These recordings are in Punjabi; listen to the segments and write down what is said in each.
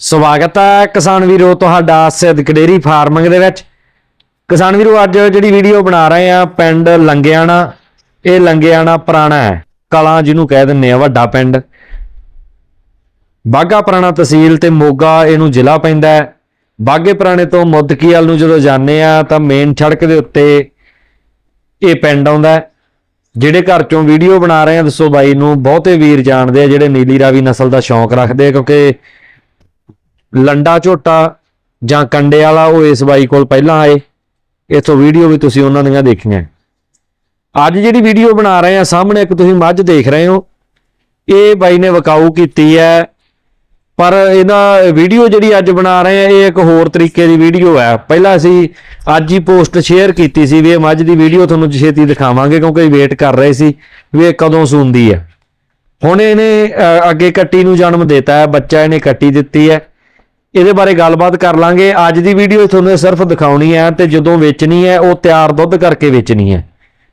ਸਵਾਗਤ ਹੈ ਕਿਸਾਨ ਵੀਰੋ, ਤੁਹਾਡਾ ਸਿੱਧਕ ਡੇਰੀ ਫਾਰਮਿੰਗ ਦੇ ਵਿੱਚ। ਕਿਸਾਨ ਵੀਰੋ, ਅੱਜ ਜਿਹੜੀ ਵੀਡੀਓ ਬਣਾ ਰਹੇ ਆ ਪਿੰਡ ਲੰਗਿਆਣਾ। ਇਹ ਲੰਗਿਆਣਾ ਪੁਰਾਣਾ ਹੈ। ਕਲਾਂ ਜਿਹਨੂੰ ਕਹਿ ਦਿੰਨੇ ਆ, ਵੱਡਾ ਪਿੰਡ। ਬਾਗਾ ਪੁਰਾਣਾ ਤਹਿਸੀਲ ਤੇ ਮੋਗਾ ਇਹਨੂੰ ਜ਼ਿਲ੍ਹਾ ਪੈਂਦਾ ਹੈ। ਬਾਗੇ ਪੁਰਾਣੇ ਤੋਂ ਮੁੱਦਕੀਵਾਲ ਨੂੰ ਜਦੋਂ ਜਾਂਦੇ ਆ, ਤਾਂ ਮੇਨ ਸੜਕ ਦੇ ਉੱਤੇ ਇਹ ਪਿੰਡ ਆਉਂਦਾ ਜਿਹੜੇ ਘਰ ਚੋਂ ਵੀਡੀਓ ਬਣਾ ਰਹੇ ਆ ਦੱਸੋ ਬਾਈ ਨੂੰ, ਬਹੁਤੇ ਵੀਰ ਜਾਣਦੇ ਆ ਜਿਹੜੇ ਨੀਲੀ ਰਾਵੀ ਨਸਲ ਦਾ ਸ਼ੌਂਕ ਰੱਖਦੇ ਆ, ਕਿਉਂਕਿ ਲੰਡਾ ਝੋਟਾ ਜਾਂ ਕੰਡੇ ਵਾਲਾ, ਉਹ ਇਸ ਬਾਈ ਕੋਲ ਪਹਿਲਾਂ ਆਏ। ਇਥੋਂ ਵੀਡੀਓ ਵੀ ਤੁਸੀਂ ਉਹਨਾਂ ਦੀਆਂ ਦੇਖੀਆਂ। ਅੱਜ ਜਿਹੜੀ ਵੀਡੀਓ ਬਣਾ ਰਹੇ ਆ ਸਾਹਮਣੇ ਇੱਕ ਤੁਸੀਂ ਮੱਝ ਦੇਖ ਰਹੇ ਹੋ। ਇਹ ਬਾਈ ਨੇ ਵਕਾਊ ਕੀਤੀ ਹੈ। ਪਰ ਇਹਦਾ ਵੀਡੀਓ ਜਿਹੜੀ ਅੱਜ ਬਣਾ ਰਹੇ ਆ ਇਹ ਇੱਕ ਹੋਰ ਤਰੀਕੇ ਦੀ ਵੀਡੀਓ ਹੈ। ਪਹਿਲਾਂ ਅਸੀਂ ਅੱਜ ਹੀ ਪੋਸਟ ਸ਼ੇਅਰ ਕੀਤੀ ਸੀ ਵੀ ਇਹ ਮੱਝ ਦੀ ਵੀਡੀਓ ਤੁਹਾਨੂੰ ਛੇਤੀ ਦਿਖਾਵਾਂਗੇ ਕਿਉਂਕਿ ਵੇਟ ਕਰ ਰਹੇ ਸੀ ਵੀ ਇਹ ਕਦੋਂ ਸੂੰਦੀ ਹੈ। ਹੁਣ ਇਹਨੇ ਅੱਗੇ ਕੱਟੀ ਨੂੰ ਜਨਮ ਦਿੱਤਾ ਹੈ, ਬੱਚਾ ਇਹਨੇ ਕੱਟੀ ਦਿੱਤੀ ਹੈ। ਇਹਦੇ ਬਾਰੇ ਗੱਲਬਾਤ ਕਰ ਲਾਂਗੇ। ਅੱਜ ਦੀ ਵੀਡੀਓ ਤੁਹਾਨੂੰ ਸਿਰਫ ਦਿਖਾਉਣੀ ਹੈ ਤੇ ਜਦੋਂ ਵੇਚਣੀ ਹੈ, ਉਹ ਤਿਆਰ ਦੁੱਧ ਕਰਕੇ ਵੇਚਣੀ ਹੈ।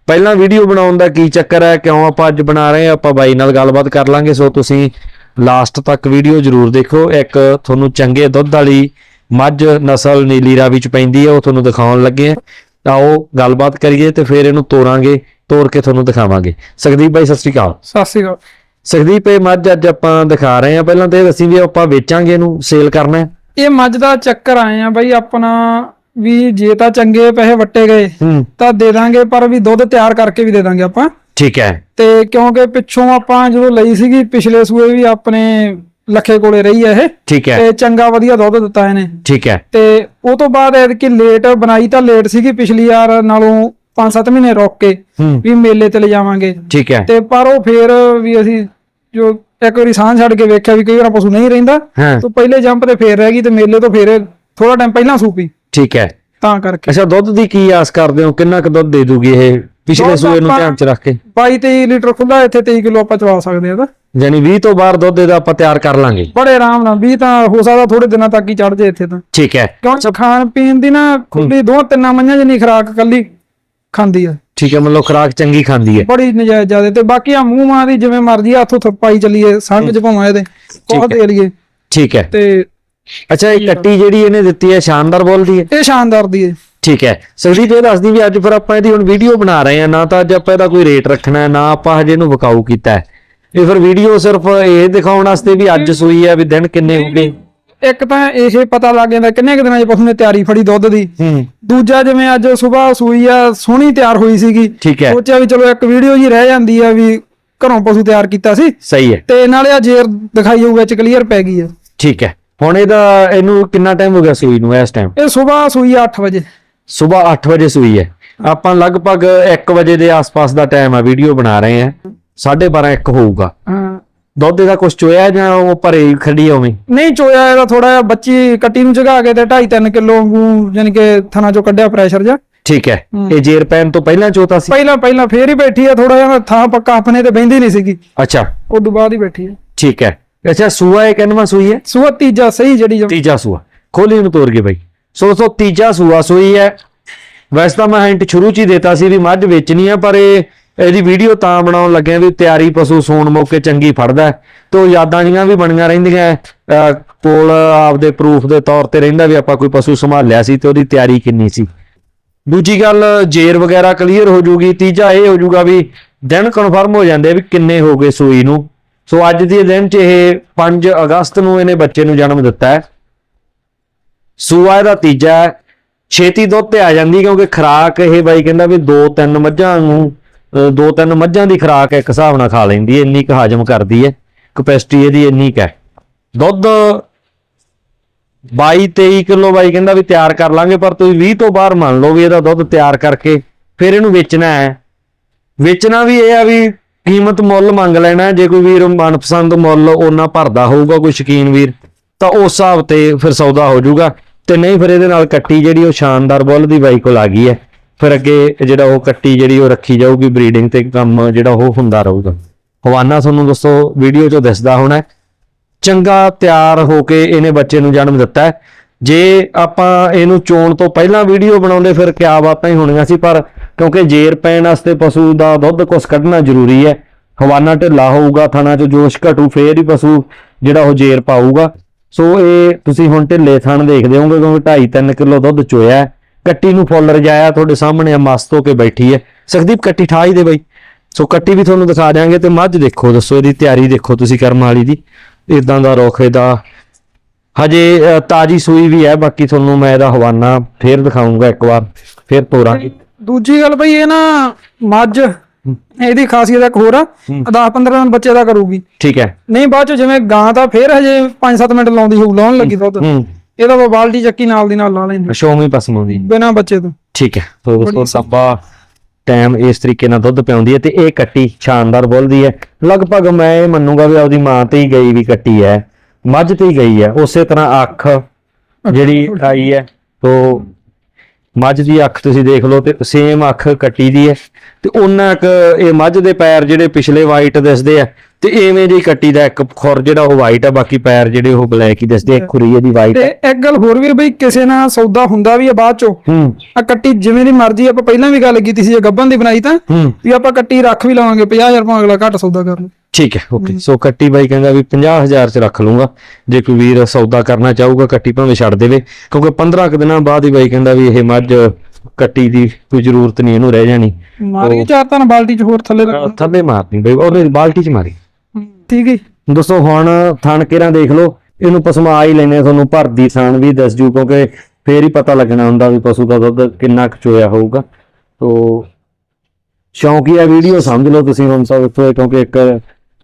ਪਹਿਲਾਂ ਵੀਡੀਓ ਬਣਾਉਣ ਦਾ ਕੀ ਚੱਕਰ ਹੈ, ਕਿਉਂ ਆਪਾਂ ਅੱਜ ਬਣਾ ਰਹੇ ਹਾਂ, ਆਪਾਂ ਬਾਈ ਨਾਲ ਗੱਲਬਾਤ ਕਰ ਲਾਂਗੇ। ਸੋ ਤੁਸੀਂ ਲਾਸਟ ਤੱਕ ਵੀਡੀਓ ਜ਼ਰੂਰ ਦੇਖੋ। ਇੱਕ ਤੁਹਾਨੂੰ ਚੰਗੇ ਦੁੱਧ ਵਾਲੀ ਮੱਝ ਨਸਲ ਨੀਲੀ ਰਾਵੀ ਚ ਪੈਂਦੀ ਹੈ, ਉਹ ਤੁਹਾਨੂੰ ਦਿਖਾਉਣ ਲੱਗੇ ਹਾਂ। ਤਾਂ ਉਹ ਗੱਲਬਾਤ ਕਰੀਏ ਤੇ ਫਿਰ ਇਹਨੂੰ ਤੋਰਾਂਗੇ ਤੋੜ ਕੇ ਤੁਹਾਨੂੰ ਦਿਖਾਵਾਂਗੇ। ਸੁਖਦੀਪ ਬਾਈ, ਸਤਿ ਸ਼੍ਰੀ ਅਕਾਲ। ਸਤਿ ਸ਼੍ਰੀ ਅਕਾਲ। ਸੁਖਦੀਪ ਇਹ ਮੱਝ ਅੱਜ ਆਪਾਂ ਦਿਖਾ ਰਹੇ ਹਾਂ। ਪਹਿਲਾਂ ਤੇ ਅਸੀਂ ਵੀ ਆਪਾਂ ਵੇਚਾਂਗੇ ਇਹਨੂੰ ਸੇਲ ਕਰਨਾ ਹੈ। ਇਹ ਮੱਝ ਦਾ ਚੱਕਰ ਆਏ ਆ ਬਈ ਆਪਣਾ ਵੀ ਜੇ ਤਾਂ ਚੰਗੇ ਪੈਸੇ ਵੱਟੇ ਗਏ ਹੂੰ। ਤਾਂ ਦੇ ਦਾਂਗੇ ਪਰ ਵੀ ਦੁੱਧ ਤਿਆਰ ਕਰਕੇ ਵੀ ਦੇ ਦਾਂਗੇ ਆਪਾਂ। ਠੀਕ ਹੈ। ਤੇ ਕਿਉਂਕਿ ਪਿੱਛੋਂ ਆਪਾਂ ਜਦੋਂ ਲਈ ਸੀਗੀ ਪਿਛਲੇ ਸੂਏ ਵੀ ਆਪਣੇ ਲੱਖੇ ਕੋਲੇ ਰਹੀ ਆ ਇਹ। ਠੀਕ ਹੈ। ਤੇ ਚੰਗਾ ਵਧੀਆ ਦੁੱਧ ਦਿੱਤਾ ਇਹਨੇ। ਠੀਕ ਹੈ। ਤੇ ਉਹ ਤੋਂ ਬਾਅਦ ਐਤਕੀ ਲੇਟ ਬਣਾਈ ਤਾਂ ਲੇਟ ਸੀਗੀ ਪਿਛਲੀ ਵਾਰ ਨਾਲੋਂ 5-7 ਮਹੀਨੇ ਰੁਕ ਕੇ ਹੂੰ। ਵੀ ਮੇਲੇ ਤੇ ਲੈ ਜਾਵਾਂਗੇ। ਠੀਕ ਹੈ। ਤੇ ਪਰ ਉਹ ਫੇਰ ਵੀ ਅਸੀਂ ਜੋ ਇੱਕ ਵਾਰੀ ਸਾਹ ਛੱਡ ਕੇ ਵੇਖਿਆ ਵੀ ਕਈ ਵਾਰ ਪਸ਼ੂ ਨਹੀਂ ਰਹਿੰਦਾ ਹਾਂ। ਤੋਂ ਪਹਿਲੇ ਜੰਪ ਤੇ ਫੇਰ ਰਹਿ ਗਈ ਤੇ ਮੇਲੇ ਤੋਂ ਫੇਰ ਥੋੜਾ ਟਾਈਮ ਪਹਿਲਾਂ ਸੂਪੀ ਠੀਕ ਹੈ। ਤਾਂ ਕਰਕੇ। ਅੱਛਾ ਦੁੱਧ ਦੀ ਕੀ ਆਸ ਕਰਦੇ ਹੋ? ਕਿੰਨਾ ਕੁ ਦੁੱਧ ਦੇ ਦੂਗੀ ਇਹ ਪਿਛਲੇ ਸੂਏ ਨੂੰ ਧਿਆਨ ਚ ਰੱਖ ਕੇ? 22 23 ਲੀਟਰ ਖੁੱਲਾ ਇੱਥੇ 23 ਕਿਲੋ ਆਪਾਂ ਚਵਾ ਸਕਦੇ ਆ ਤਾਂ। ਯਾਨੀ 20 ਤੋਂ ਬਾਹਰ ਦੁੱਧ ਇਹਦਾ ਆਪਾਂ ਤਿਆਰ ਕਰ ਲਾਂਗੇ। ਬੜੇ ਆਰਾਮ ਨਾਲ 20 ਤਾਂ ਹੋ ਸਕਦਾ ਥੋੜੇ ਦਿਨਾਂ ਤੱਕ ਹੀ ਚੜ ਜੇ ਇੱਥੇ ਤਾਂ। ਠੀਕ ਹੈ। ਕਿਉਂ ਖਾਣ ਪੀਣ ਦੀ ਨਾ ਖੁੱਲੀ ਦੋ ਤਿੰਨਾਂ ਮੰਝਾਂ ਜਿੰਨੀ ਖਰਾਕ ਕੱਲੀ ਖਾਂਦੀ ਆ। ਠੀਕ ਹੈ ਮਤਲਬ ਖੁਰਾਕ ਚੰਗੀ ਖਾਂਦੀ ਹੈ। ਬੜੀ ਨਜਾਇਜ਼ ਜ਼ਿਆਦੇ ਤੇ ਬਾਕੀ ਆ ਮੂੰਹ ਮਾਂ ਦੀ ਜਿਵੇਂ ਮਰਜ਼ੀ ਹੱਥੋਂ ਥੱਪਾਈ ਚੱਲੀਏ ਸੰਗ ਚ ਭਾਵਾਂ ਇਹਦੇ ਬਹੁਤ ਹੈ। ਦੇ ਲਈਏ। ਠੀਕ ਹੈ। ਤੇ ਅੱਛਾ ਇਹ ਕੱਟੀ ਜਿਹੜੀ ਇਹਨੇ ਦਿੱਤੀ ਹੈ ਸ਼ਾਨਦਾਰ ਬੋਲਦੀ ਹੈ? ਇਹ ਸ਼ਾਨਦਾਰ ਦੀ ਹੈ। ਠੀਕ ਹੈ। ਸੁਖਦੀਪ ਇਹ ਦੱਸਦੀ ਵੀ ਅੱਜ ਫਿਰ ਆਪਾਂ ਇਹਦੀ ਹੁਣ ਵੀਡੀਓ ਬਣਾ ਰਹੇ ਆ ਨਾ ਤਾਂ ਅੱਜ ਆਪਾਂ ਇਹਦਾ ਕੋਈ ਰੇਟ ਰੱਖਣਾ ਹੈ ਨਾ ਆਪਾਂ ਹਜੇ ਇਹਨੂੰ ਵਿਕਾਊ ਕੀਤਾ ਹੈ। ਇਹ ਫਿਰ ਵੀਡੀਓ ਸਿਰਫ ਇਹ ਦਿਖਾਉਣ ਵਾਸਤੇ ਵੀ ਅੱਜ ਸੂਈ ਹੈ ਵੀ ਦਿਨ ਕਿੰਨੇ ਹੋ ਗਏ? ਇੱਕ ਤਾਂ ਇਹ ਪਤਾ ਲੱਗ ਜਾਂਦਾ ਕਿੰਨੇ ਕੁ ਦਿਨਾਂ 'ਚ ਪਸ਼ੂ ਨੇ ਤਿਆਰੀ ਫੜੀ ਦੁੱਧ ਦੀ। ਹੂੰ। ਦੂਜਾ ਜਿਵੇਂ ਅੱਜ ਸਵੇਰ ਸੂਈ ਆ ਸੋਹਣੀ ਤਿਆਰ ਹੋਈ ਸੀਗੀ। ਠੀਕ ਹੈ। ਸੋਚਿਆ ਵੀ ਚਲੋ ਇੱਕ ਵੀਡੀਓ ਜੀ ਰਹਿ ਜਾਂਦੀ ਆ ਵੀ ਘਰੋਂ ਪਸ਼ੂ ਤਿਆਰ ਕੀਤਾ ਸੀ। ਸਹੀ ਹੈ। ਤੇ ਨਾਲੇ ਆ ਜੇਰ ਦਿਖਾਈ ਹੋਊ ਵਿੱਚ ਕਲੀਅਰ ਪੈ ਗਈ ਆ। ਠੀਕ ਹੈ। ਹੁਣ ਇਹਦਾ ਇਹਨੂੰ ਕਿੰਨਾ ਟਾਈਮ ਹੋ ਗਿਆ ਸੂਈ ਨੂੰ ਇਸ ਟਾਈਮ ਇਹ ਸਵੇਰ ਸੂਈ ਆ 8 ਵਜੇ। ਸਵੇਰ 8 ਵਜੇ ਸੂਈ ਹੈ। ਆਪਾਂ ਲਗਭਗ 1 ਵਜੇ ਦੇ ਆਸ-ਪਾਸ ਦਾ ਟਾਈਮ ਆ ਵੀਡੀਓ ਬਣਾ ਰਹੇ ਆ 12:30 1 ਹੋਊਗਾ। ਹਾਂ। ਦੁੱਧ ਇਹਦਾ ਕੁਝ ਚੋਇਆ ਜਾਂ ਉਹ ਭਰੇ ਹੀ ਖੜੀ ਉਵੇਂ? ਨਹੀਂ ਚੋਇਆ ਇਹਦਾ ਥੋੜਾ ਜਿਹਾ ਬੱਚੀ ਕੱਟੀ ਨੂੰ ਜਗਾ ਕੇ ਤੇ 2.5 3 ਕਿਲੋ ਯਾਨੀ ਕਿ ਥਣਾ ਚੋਂ ਕੱਢਿਆ ਪ੍ਰੈਸ਼ਰ ਜਾ ਠੀਕ ਹੈ। ਇਹ ਜੇਰ ਪੈਨ ਤੋਂ ਪਹਿਲਾਂ ਚੋਤਾ ਸੀ? ਪਹਿਲਾਂ ਪਹਿਲਾਂ ਫੇਰ ਹੀ ਬੈਠੀ ਆ ਥੋੜਾ ਜਿਹਾ ਥਾਂ ਪੱਕਾ ਆਪਣੇ ਤੇ ਬੈੰਦੀ ਨਹੀਂ ਸੀਗੀ। ਅੱਛਾ। ਉਸ ਤੋਂ ਬਾਅਦ ਹੀ ਬੈਠੀ ਆ। ਠੀਕ ਹੈ। ਅੱਛਾ ਸੂਆ ਇਹ ਕਿੰਨਵਾਂ ਸੂਈ ਹੈ? ਸੂਆ ਤੀਜਾ ਸਹੀ ਜਿਹੜੀ ਜਮ- ਤੀਜਾ ਸੂਆ। ਖੋਲੀ ਨੂੰ ਤੋੜ ਕੇ ਬਈ। ਸੋ ਸੋ ਤੀਜਾ ਸੂਆ ਸੂਈ ਹੈ। ਵੈਸੇ ਤਾਂ ਮੈਂ ਹਿੰਟ ਸ਼ੁਰੂ ਚ ਹੀ ਦਿੱਤਾ ਸੀ ਵੀ ਮੱਝ ਵੇਚਣੀ ਆ ਪਰ ਇਹ ਇਹਦੀ ਵੀਡੀਓ ਤਾਂ ਬਣਾਉਣ ਲੱਗਿਆ ਵੀ ਤਿਆਰੀ ਪਸ਼ੂ ਸੌਣ ਮੌਕੇ ਚੰਗੀ ਫੜਦਾ ਤੇ ਉਹ ਯਾਦਾਂ ਜੀਆਂ ਵੀ ਬਣੀਆਂ ਰਹਿੰਦੀਆਂ ਅਹ ਕੋਲ ਆਪਦੇ ਪ੍ਰੂਫ ਦੇ ਤੌਰ ਤੇ ਰਹਿੰਦਾ ਵੀ ਆਪਾਂ ਕੋਈ ਪਸ਼ੂ ਸੰਭਾਲਿਆ ਸੀ ਤੇ ਉਹਦੀ ਤਿਆਰੀ ਕਿੰਨੀ ਸੀ। ਦੂਜੀ ਗੱਲ, ਜੇਰ ਵਗੈਰਾ ਕਲੀਅਰ ਹੋ ਜੂਗੀ, ਤੀਜਾ ਇਹ ਹੋ ਜੂਗਾ ਵੀ ਦਿਨ ਕਨਫਰਮ ਹੋ ਜਾਂਦੇ ਵੀ ਕਿੰਨੇ ਹੋ ਗਏ ਸੂਈ ਨੂੰ। ਸੋ ਅੱਜ ਦੇ ਦਿਨ 'ਚ ਇਹ 5 ਅਗਸਤ ਨੂੰ ਇਹਨੇ ਬੱਚੇ ਨੂੰ ਜਨਮ ਦਿੱਤਾ ਹੈ। ਸੂਆ ਇਹਦਾ ਤੀਜਾ ਛੇਤੀ ਦੁੱਧ ਤੇ ਆ ਜਾਂਦੀ ਕਿਉਂਕਿ ਖਰਾਕ ਇਹ ਬਾਈ ਕਹਿੰਦਾ ਵੀ ਦੋ ਤਿੰਨ ਮੱਝਾਂ ਨੂੰ ਦੋ ਤਿੰਨ ਮੱਝਾਂ ਦੀ ਖਰਾਕ ਇੱਕ ਹਿਸਾਬ ਨਾਲ ਖਾ ਲੈਂਦੀ ਹੈ, ਇੰਨੀ ਕੁ ਹਾਜ਼ਮ ਕਰਦੀ ਹੈ ਕਪੈਸਿਟੀ ਇਹਦੀ ਇੰਨੀ ਕੁ ਹੈ। ਦੁੱਧ 22 23 ਕਿਲੋ ਬਾਈ ਕਹਿੰਦਾ ਵੀ ਤਿਆਰ ਕਰ ਲਾਂਗੇ, ਪਰ ਤੁਸੀਂ 20 ਤੋਂ ਬਾਹਰ ਮੰਨ ਲਓ ਵੀ ਇਹਦਾ ਦੁੱਧ ਤਿਆਰ ਕਰਕੇ ਫਿਰ ਇਹਨੂੰ ਵੇਚਣਾ ਹੈ। ਵੇਚਣਾ ਵੀ ਇਹ ਆ ਵੀ ਕੀਮਤ ਮੁੱਲ ਮੰਗ ਲੈਣਾ ਜੇ ਕੋਈ ਵੀਰ ਮਨਪਸੰਦ ਮੁੱਲ ਉਹਨਾਂ ਭਰਦਾ ਹੋਊਗਾ, ਕੋਈ ਸ਼ਕੀਨ ਵੀਰ, ਤਾਂ ਉਸ ਹਿਸਾਬ ਤੇ ਫਿਰ ਸੌਦਾ ਹੋ ਜਾਊਗਾ। ਤੇ ਨਹੀਂ ਫਿਰ ਇਹਦੇ ਨਾਲ ਕੱਟੀ ਜਿਹੜੀ ਉਹ ਸ਼ਾਨਦਾਰ ਬੁੱਲ ਦੀ ਬਾਈ ਕੋਲ ਆ ਗਈ ਹੈ। ਫਿਰ ਅੱਗੇ ਜਿਹੜਾ ਉਹ ਕੱਟੀ ਜਿਹੜੀ ਉਹ ਰੱਖੀ ਜਾਊਗੀ ਬਰੀਡਿੰਗ ਤੇ ਕੰਮ ਜਿਹੜਾ ਉਹ ਹੁੰਦਾ ਰਹੂਗਾ। ਹਵਾਨਾ ਤੁਹਾਨੂੰ ਦੋਸਤੋ ਵੀਡੀਓ 'ਚੋਂ ਦਿਸਦਾ ਹੋਣਾ ਚੰਗਾ ਤਿਆਰ ਹੋ ਕੇ ਇਹਨੇ ਬੱਚੇ ਨੂੰ ਜਨਮ ਦਿੱਤਾ ਜੇ ਆਪਾਂ ਇਹਨੂੰ ਚੋਣ ਤੋਂ ਪਹਿਲਾਂ ਵੀਡੀਓ ਬਣਾਉਂਦੇ ਫਿਰ ਕਿਆ ਬਾਤਾਂ ਹੀ ਹੋਣੀਆਂ ਸੀ, ਪਰ ਕਿਉਂਕਿ ਜੇਰ ਪੈਣ ਵਾਸਤੇ ਪਸ਼ੂ ਦਾ ਦੁੱਧ ਕੁਛ ਕੱਢਣਾ ਜ਼ਰੂਰੀ ਹੈ। ਹਵਾਨਾ ਢਿੱਲਾ ਹੋਊਗਾ, ਥਣਾ 'ਚ ਜੋਸ਼ ਘਟੂ, ਫੇਰ ਹੀ ਪਸ਼ੂ ਜਿਹੜਾ ਉਹ ਜੇਰ ਪਾਊਗਾ। ਸੋ ਇਹ ਤੁਸੀਂ ਹੁਣ ਢਿੱਲੇ ਥਣ ਦੇਖਦੇ ਹੋਗੇ ਕਿਉਂਕਿ 2.5 ਕਿਲੋ ਦੁੱਧ ਚੋਇਆ ਕੱਟੀ ਨੂੰ ਫੁੱਲ ਰਜਾਇਆ ਤੁਹਾਡੇ ਸਾਹਮਣੇ ਆ ਮਸਤ ਹੋ ਕੇ ਬੈਠੀ ਹੈ। ਸੁਖਦੀਪ ਕੱਟੀ ਠਾਈ ਦੇ ਬਈ। ਸੋ ਕੱਟੀ ਵੀ ਤੁਹਾਨੂੰ ਦਿਖਾ ਦਿਆਂਗੇ ਤੇ ਮੱਝ ਦੇਖੋ ਦੱਸੋ ਇਹਦੀ ਤਿਆਰੀ ਦੇਖੋ ਤੁਸੀਂ ਕਰਮ ਵਾਲੀ ਦੀ। ਇਦਾਂ ਦਾ ਰੁੱਖ ਇਹਦਾ। ਹਜੇ ਤਾਜੀ ਸੂਈ ਵੀ ਹੈ ਬਾਕੀ ਤੁਹਾਨੂੰ ਮੈਂ ਇਹਦਾ ਹਵਾਨਾ ਫੇਰ ਦਿਖਾਉਂਗਾ ਇੱਕ ਵਾਰ ਫੇਰ ਤੋਰਾਂਗੇ। ਦੂਜੀ ਗੱਲ ਬਈ ਇਹ ਨਾ ਮੱਝ ਇਹਦੀ ਖਾਸੀਅਤ ਇੱਕ ਹੋਰ ਆ। 10 15 ਦਿਨ ਬੱਚੇ ਦਾ ਕਰੂਗੀ। ਠੀਕ ਹੈ। ਨਹੀਂ ਬਾਅਦ ਚ ਜਿਵੇਂ ਗਾਂ ਤਾਂ ਫੇਰ ਹਜੇ 5-7 ਮਿੰਟ ਲਾਉਂਦੀ ਹੋਊ ਲਾਉਣ ਲੱਗੀ ਦੁੱਧ। ਇਹਦਾ ਤਾਂ ਬਾਲਟੀ ਚੱਕੀ ਨਾਲ ਦੀ ਨਾਲ ਲਾ ਲੈਂਦੀ। ਸ਼ੋਮੀ ਪਸਮਾਉਂਦੀ ਬਿਨਾ ਬੱਚੇ ਤੋਂ। ਠੀਕ ਹੈ ਸੋ ਦੋਸਤੋ ਸੱਬਾ ਟਾਈਮ ਇਸ ਤਰੀਕੇ ਨਾਲ ਦੁੱਧ ਪਿਆਉਂਦੀ ਹੈ ਤੇ ਇਹ ਕੱਟੀ ਸ਼ਾਨਦਾਰ ਬੋਲਦੀ ਹੈ। ਲਗਭਗ ਮੈਂ ਇਹ ਮੰਨੂਗਾ ਵੀ ਆਪਦੀ ਮਾਂ ਤੇ ਹੀ ਗਈ ਵੀ ਕੱਟੀ ਹੈ ਮੱਝ ਤੇ ਹੀ ਗਈ ਹੈ। ਉਸੇ ਤਰ੍ਹਾਂ ਅੱਖ ਜਿਹੜੀ ਆਈ ਹੈ ਤੋ ਮੱਝ ਦੀ ਅੱਖ ਤੁਸੀਂ ਦੇਖ ਲਓ ਤੇ ਸੇਮ ਅੱਖ ਕੱਟੀ ਦੀ ਹੈ ਤੇ ਉਹਨਾਂ ਇੱਕ ਇਹ ਮੱਝ ਦੇ ਪੈਰ ਜਿਹੜੇ ਪਿਛਲੇ ਵਾਈਟ ਦਿਸਦੇ ਆ ਤੇ ਐਵੇਂ ਦੀ ਕੱਟੀ ਦਾ ਇੱਕ ਖੁਰ ਜਿਹੜਾ ਉਹ ਵਾਈਟ ਆ ਬਾਕੀ ਪੈਰ ਜਿਹੜੇ ਉਹ ਬਲੈਕ ਹੀ ਦਿਸਦੇ ਆ ਖੁਰੀ ਇਹਦੀ ਵਾਈਟ ਤੇ ਇੱਕ ਗੱਲ ਹੋਰ ਵੀ ਬਈ ਕਿਸੇ ਨਾਲ ਸੌਦਾ ਹੁੰਦਾ ਵੀ ਆ ਬਾਅਦ ਚੋਂ। ਹੂੰ। ਆ ਕੱਟੀ ਜਿਵੇਂ ਦੀ ਮਰਜ਼ੀ ਆਪਾਂ ਪਹਿਲਾਂ ਵੀ ਗੱਲ ਕੀਤੀ ਸੀ ਜੇ ਗੱਬਨ ਦੀ ਬਣਾਈ ਤਾਂ ਵੀ ਆਪਾਂ ਕੱਟੀ ਰੱਖ ਵੀ ਲਵਾਂਗੇ 50000 ਭਾਵੇਂ ਅਗਲਾ ਘੱਟ ਸੌਦਾ ਕਰ ਲੂ। ਠੀਕ ਹੈ ਓਕੇ ਸੋ ਕੱਟੀ ਬਾਈ ਕਹਿੰਦਾ ਵੀ 50000 ਚ ਰੱਖ ਲੂੰਗਾ ਜੇ ਕੋਈ ਵੀਰ ਸੌਦਾ ਕਰਨਾ ਚਾਹੂਗਾ ਕੱਟੀ ਭਾਵੇਂ ਛੱਡ ਦੇਵੇ। ਕਿਉਂਕਿ 15 ਕੁ ਦਿਨਾਂ ਬਾਅਦ ਹੀ ਬਾਈ ਕਹਿੰਦਾ ਵੀ ਇਹ ਮੱਝ ਕੱਟੀ ਦੀ ਕੋਈ ਜ਼ਰੂਰ ਨਹੀਂ ਇਹਨੂੰ ਰਹਿ ਜਾਣੀ। ਮਾਰ ਚਾਰ ਤਾਂ ਬਾਲਟੀ ਚ ਹੋਰ ਥੱਲੇ ਰੱਖ ਥੱਲੇ ਮਾਰਨੀ ਬਈ ਉਹਨੇ ਬਾਲਟੀ ਚ ਮਾਰੀ। ਠੀਕ ਹੈ। ਦੋਸਤੋ ਹੁਣ ਥਣ ਕੇਰਾਂ ਦੇਖ ਲਓ ਇਹਨੂੰ ਪਸਮਾ ਹੀ ਲੈਨੇ ਤੁਹਾਨੂੰ ਭਰਦੀ ਥਣ ਵੀ ਦੱਸ ਜੂ ਕਿਉਂਕਿ ਫੇਰ ਹੀ ਪਤਾ ਲੱਗਣਾ ਹੁੰਦਾ ਵੀ ਪਸ਼ੂ ਦਾ ਦੁੱਧ ਕਿੰਨਾ ਕੁ ਚੋਇਆ ਹੋਊਗਾ। ਤੋ ਸ਼ੌਂਕੀਆ ਵੀਡੀਓ ਸਮਝ ਲਓ ਤੁਸੀਂ ਹੁਣ ਸਭ ਤੋਂ ਕਿਉਂਕਿ ਇੱਕ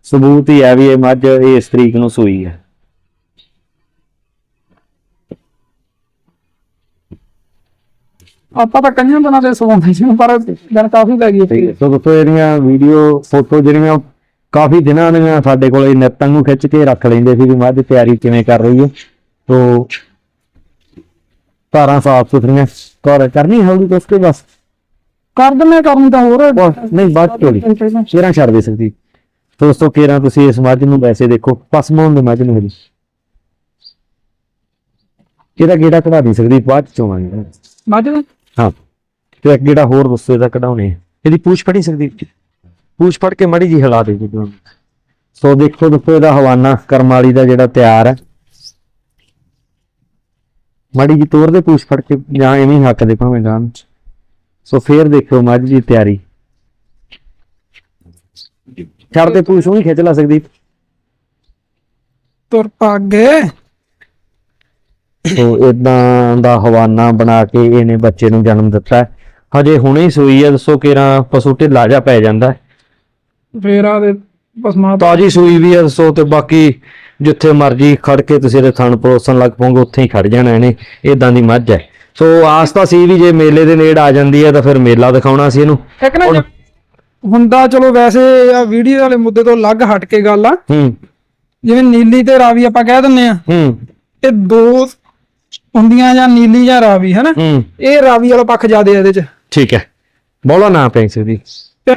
ਸਬੂਤ ਹੀ ਹੈ ਵੀ ਇਹ ਮੱਝ ਇਸ ਤਰੀਕ ਨੂੰ ਸੂਈ ਹੈ। ਆਪਾਂ ਤਾਂ ਕੰਨਾਂ ਬਣਾ ਦੇ ਸਵਾਉਂਦੇ ਸੀ ਪਰ ਦਿਨ ਕਾਫੀ ਲੱਗ ਗਈ ਸੋ ਦੋਸਤੋ ਇਹਦੀਆਂ ਵੀਡੀਓ ਫੋਟੋ ਜਿਹੜੀਆਂ ਕਾਫੀ ਦਿਨਾਂ ਦੀਆਂ ਸਾਡੇ ਕੋਲ ਇਹ ਨਿੱਤਾਂ ਨੂੰ ਖਿੱਚ ਕੇ ਰੱਖ ਲੈਂਦੇ ਸੀ ਵੀ ਮੱਝ ਤਿਆਰੀ ਕਿਵੇਂ ਕਰ ਰਹੀ ਹੈ। ਤੋ ਧਾਰਾਂ ਸਾਫ਼ ਸੁਥਰੀਆਂ ਕਰ ਕਰਨੀ ਹੋਊਗੀ ਤਾਂ ਉਸਕੇ ਬਸ? ਕਰ ਦਿੰਨੇ ਕਰਨ ਤਾਂ ਹੋਰ ਨਹੀਂ ਬਾਤ ਚੋਲੀ ਕੇਰਾਂ ਛੱਡ ਦੇ ਸਕਦੀ। ਦੋਸਤੋ ਕੇਰਾਂ ਤੁਸੀਂ ਇਸ ਮੱਝ ਨੂੰ ਵੈਸੇ ਦੇਖੋ? ਪਸਮਾਉਣ ਦੇ ਮੱਝ ਨੂੰ ਹਜੇ ਇਹਦਾ ਗੇੜਾ ਕਢਾ ਨਹੀਂ ਸਕਦੀ? ਬਾਅਦ ਚ ਚੋਵਾਂਗੇ। ਮੱਝ ਦਾ? ਹਾਂ। ਤੇ ਇੱਕ ਗੇੜਾ ਹੋਰ ਦੱਸੋ ਇਹਦਾ ਕਢਾਉਣੇ। ਇਹਦੀ ਪੂਛ ਫੜੀ ਸਕਦੀ? ਪੂਛ ਫੜ ਕੇ ਮੜੀ ਜੀ ਹਿਲਾ ਦੇ ਜੀ। ਸੋ ਦੇਖੋ ਦੋਸਤੋ ਇਹਦਾ ਹਵਾਨਾ ਕਰਮ ਵਾਲੀ ਦਾ ਜਿਹੜਾ ਤਿਆਰ ਹੈ ਮੜੀ ਜੀ ਤੋਰ ਦੇ ਪੂਛ ਫੜ ਕੇ ਜਾਂ ਐਵੇਂ ਹੱਕ ਦੇ ਭਾਵੇਂ ਚ ਸੋ ਫੇਰ ਦੇਖੋ ਮੱਝ ਦੀ ਤਿਆਰੀ। ਛੱਡ ਤੇ ਉਹ ਨਹੀਂ ਖਿੱਚ ਲਾ ਸਕਦੀ ਤੁਰ ਪਾਗੇ ਸੋ ਇਦਾਂ ਦਾ ਹਵਾਨਾ ਬਣਾ ਕੇ ਇਹਨੇ ਬੱਚੇ ਨੂੰ ਜਨਮ ਦਿੱਤਾ। ਹਜੇ ਹੁਣੇ ਹੀ ਸੂਈ ਹੈ ਦੱਸੋ ਕਿਰਾਂ ਪਸ਼ੂ ਢਿੱਲਾ ਜਾ ਪੈ ਜਾਂਦਾ। ਫੇਰ ਦੇ ਪਸਮਾ ਤਾਜੀ ਸੂਈ ਵੀ ਹੈ ਦੱਸੋ ਤੇ ਬਾਕੀ ਜਿੱਥੇ ਮਰਜ਼ੀ ਖੜ ਕੇ ਤੁਸੀਂ ਇਹਦੇ ਥਣ ਪਰੋਸਣ ਲੱਗ ਪੋਗੇ ਉੱਥੇ ਹੀ ਖੜ ਜਾਣਾ ਇਹਨੇ ਇਦਾਂ ਦੀ ਮੱਝ ਹੈ। ਸੋ ਆਸ ਤਾਂ ਸੀ ਵੀ ਜੇ ਮੇਲੇ ਦੇ ਨੇੜ ਆ ਜਾਂਦੀ ਹੈ ਤਾਂ ਫਿਰ ਮੇਲਾ ਦਿਖਾਉਣਾ ਸੀ ਇਹਨੂੰ। ਇੱਕ ਨਾ ਜੇ- ਹੁੰਦਾ ਚਲੋ ਵੈਸੇ ਆ ਵੀਡੀਓ ਵਾਲੇ ਮੁੱਦੇ ਤੋਂ ਅਲੱਗ ਹਟ ਕੇ ਗੱਲ ਆ। ਹੂੰ। ਜਿਵੇਂ ਨੀਲੀ ਤੇ ਰਾਵੀ ਆਪਾਂ ਕਹਿ ਦਿੰਨੇ ਆ। ਹੂੰ। ਇਹ ਦੋ ਹੁੰਦੀਆਂ ਜਾਂ ਨੀਲੀ ਜਾਂ ਰਾਵੀ ਹੈਨਾ? ਹੂੰ। ਇਹ ਰਾਵੀ ਵਾਲਾ ਪੱਖ ਜ਼ਿਆਦੇ ਆ ਇਹਦੇ ਚ। ਠੀਕ ਹੈ। ਬੋਲਾ ਨਾ ਪੈ ਸਕਦੀ ਤੇ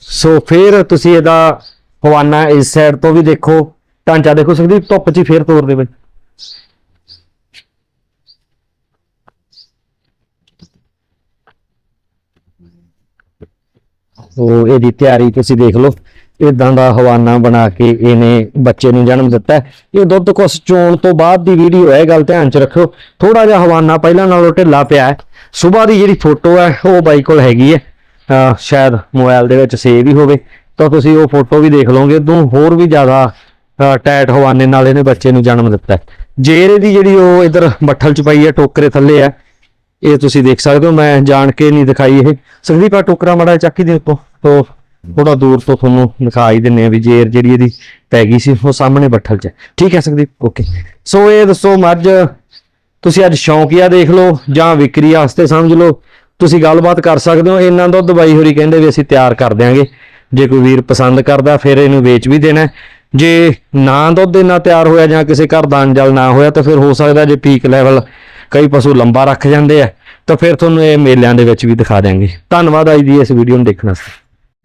ਸੋ ਫਿਰ ਤੁਸੀਂ ਇਹਦਾ ਹਵਾਨਾ ਇਸ ਸਾਈਡ ਤੋਂ ਵੀ ਦੇਖੋ। ਢਾਂਚਾ ਦੇਖੋ ਸਕਦੀ ਧੁੱਪ 'ਚ ਹੀ ਫੇਰ ਤੋੜ ਦੇਵੇ। ਸੋ ਇਹਦੀ ਤਿਆਰੀ ਤੁਸੀਂ ਦੇਖ ਲਓ। ਇਦਾਂ ਦਾ ਹਵਾਨਾ ਬਣਾ ਕੇ ਇਹਨੇ ਬੱਚੇ ਨੂੰ ਜਨਮ ਦਿੱਤਾ ਇਹ ਦੁੱਧ ਕੁਸ ਚੋਣ ਤੋਂ ਬਾਅਦ ਦੀ ਵੀਡੀਓ ਹੈ, ਇਹ ਗੱਲ ਧਿਆਨ 'ਚ ਰੱਖਿਓ। ਥੋੜਾ ਜਿਹਾ ਹਵਾਨਾ ਪਹਿਲਾਂ ਨਾਲੋਂ ਢਿੱਲਾ ਪਿਆ ਹੈ। ਸਵੇਰ ਦੀ ਜਿਹੜੀ ਫੋਟੋ ਹੈ, ਉਹ ਬਾਈ ਕੋਲ ਹੈਗੀ ਹੈ। ਸ਼ਾਇਦ ਮੋਬਾਈਲ ਦੇ ਵਿੱਚ ਸੇਵ ਹੀ ਹੋਵੇ। ਤਾਂ ਤੁਸੀਂ ਉਹ ਫੋਟੋ ਵੀ ਦੇਖ ਲਓਗੇ। ਤੋਂ ਹੋਰ ਵੀ ਜ਼ਿਆਦਾ ਟੈਟ ਹਵਾਨੇ ਨਾਲ ਇਹਨੇ ਬੱਚੇ ਨੂੰ ਜਨਮ ਦਿੱਤਾ ਜੇਰੇ ਦੀ ਜਿਹੜੀ ਉਹ ਇਧਰ ਬੱਠਲ ਚ ਪਈ ਹੈ, ਟੋਕਰੇ ਥੱਲੇ ਹੈ। ਇਹ ਤੁਸੀਂ ਦੇਖ ਸਕਦੇ ਹੋ, ਮੈਂ ਜਾਣ ਕੇ ਨਹੀਂ ਦਿਖਾਈ ਇਹ। ਸੰਦੀਪ ਆ ਟੋਕਰਾ ਮੜਾ ਚੱਕੀ ਦੇ ਉੱਤੋਂ। ਤੋਂ ਥੋੜਾ ਦੂਰ ਤੋਂ ਤੁਹਾਨੂੰ ਦਿਖਾਈ ਦਿੰਨੇ ਆ ਵੀ ਜੇਰ ਜਿਹੜੀ ਇਹਦੀ ਪੈ ਗਈ ਸੀ, ਉਹ ਸਾਹਮਣੇ ਬੱਠਲ 'ਚ ਠੀਕ ਹੈ ਸੰਦੀਪ, ਓਕੇ। ਸੋ ਇਹ ਦੱਸੋ ਮੱਝ, ਤੁਸੀਂ ਅੱਜ ਸ਼ੌਂਕੀਆ ਦੇਖ ਲਓ ਜਾਂ ਵਿਕਰੀ ਵਾਸਤੇ ਸਮਝ ਲਓ। ਤੁਸੀਂ ਗੱਲਬਾਤ ਕਰ ਸਕਦੇ ਹੋ, ਇਹਨਾਂ ਦੁੱਧ ਬਾਈ ਹੋਰੀ ਕਹਿੰਦੇ ਵੀ ਅਸੀਂ ਤਿਆਰ ਕਰ ਦਿਆਂਗੇ। ਜੇ ਕੋਈ ਵੀਰ ਪਸੰਦ ਕਰਦਾ, ਫਿਰ ਇਹਨੂੰ ਵੇਚ ਵੀ ਦੇਣਾ ਜੇ ਨਾ ਦੁੱਧ ਇੰਨਾ ਤਿਆਰ ਹੋਇਆ ਜਾਂ ਕਿਸੇ ਘਰ ਦਾ ਅੰਜਲ ਨਾ ਹੋਇਆ, ਤਾਂ ਫਿਰ ਹੋ ਸਕਦਾ ਜੇ ਪੀਕ ਲੈਵਲ ਕਈ ਪਸ਼ੂ ਲੰਬਾ ਰੱਖ ਜਾਂਦੇ ਆ, ਤਾਂ ਫਿਰ ਤੁਹਾਨੂੰ ਇਹ ਮੇਲਿਆਂ ਦੇ ਵਿੱਚ ਵੀ ਦਿਖਾ ਦਿਆਂਗੇ। ਧੰਨਵਾਦ ਆਈ ਦੀ ਇਸ ਵੀਡੀਓ ਨੂੰ ਦੇਖਣ ਵਾਸਤੇ।